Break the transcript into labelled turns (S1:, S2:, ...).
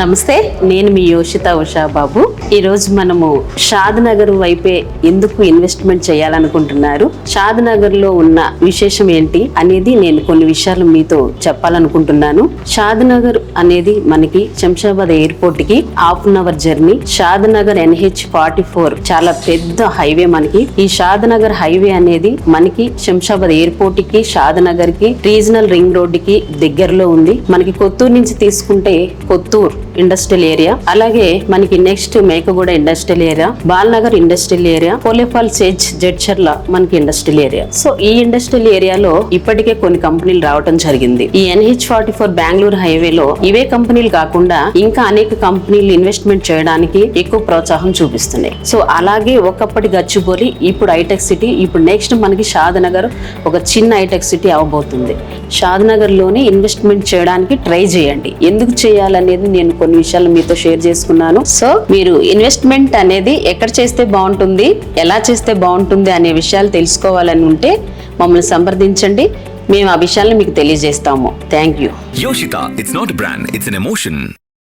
S1: నమస్తే నేను మీ యోషిత ఉషా బాబు ఈరోజు మనము షాద్ నగర్ వైపే ఎందుకు ఇన్వెస్ట్మెంట్ చేయాలనుకుంటున్నారు? షాద్ నగర్లో ఉన్న విశేషం ఏంటి అనేది నేను కొన్ని విషయాలు మీతో చెప్పాలనుకుంటున్నాను. షాద్ నగర్ అనేది మనకి శంషాబాద్ ఎయిర్పోర్ట్కి half an hour journey. Shadnagar NH forty four చాలా పెద్ద హైవే మనకి. ఈ షాద్ నగర్ హైవే అనేది మనకి శంషాబాద్ ఎయిర్పోర్ట్కి షాద్ నగర్కి రీజనల్ రింగ్ రోడ్కి దగ్గరలో ఉంది. మనకి కొత్తూరు నుంచి తీసుకుంటే కొత్తూరు ఇండస్ట్రియల్ ఏరియా అలాగే మనకి next Mekaguda industrial area Balanagar industrial area Polepally SEZ Jadcherla మనకి ఇండస్ట్రియల్ ఏరియా సో ఈ ఇండస్ట్రియల్ ఏరియాలో ఇప్పటికే కొన్ని కంపెనీలు రావడం జరిగింది. ఈ ఎన్హెచ్ ఫార్టీ ఫోర్ బెంగళూరు హైవేలో ఇవే కంపెనీలు కాకుండా ఇంకా అనేక కంపెనీలు ఇన్వెస్ట్మెంట్ చేయడానికి ఎక్కువ ప్రోత్సాహం చూపిస్తున్నాయి. సో అలాగే ఒకప్పటి గచ్చిబోలి ఇప్పుడు హైటెక్ సిటీ ఇప్పుడు నెక్స్ట్ మనకి షాద్నగర్ ఒక చిన్న హైటెక్ సిటీ అవబోతుంది. షాద్నగర్లోనే ఇన్వెస్ట్మెంట్ చేయడానికి ట్రై చేయండి. ఎందుకు చేయాలనేది నేను కొన్ని విషయాలు మీతో షేర్ చేసుకున్నాను. సో మీరు ఇన్వెస్ట్మెంట్ అనేది ఎక్కడ చేస్తే బాగుంటుంది ఎలా చేస్తే బాగుంటుంది అనే విషయాలు తెలుసుకోవాలని ఉంటే మమ్మల్ని సంప్రదించండి. మేము ఆ విషయాలను మీకు తెలియజేస్తాము. Thank you
S2: Yoshitha it's not brand it's emotion.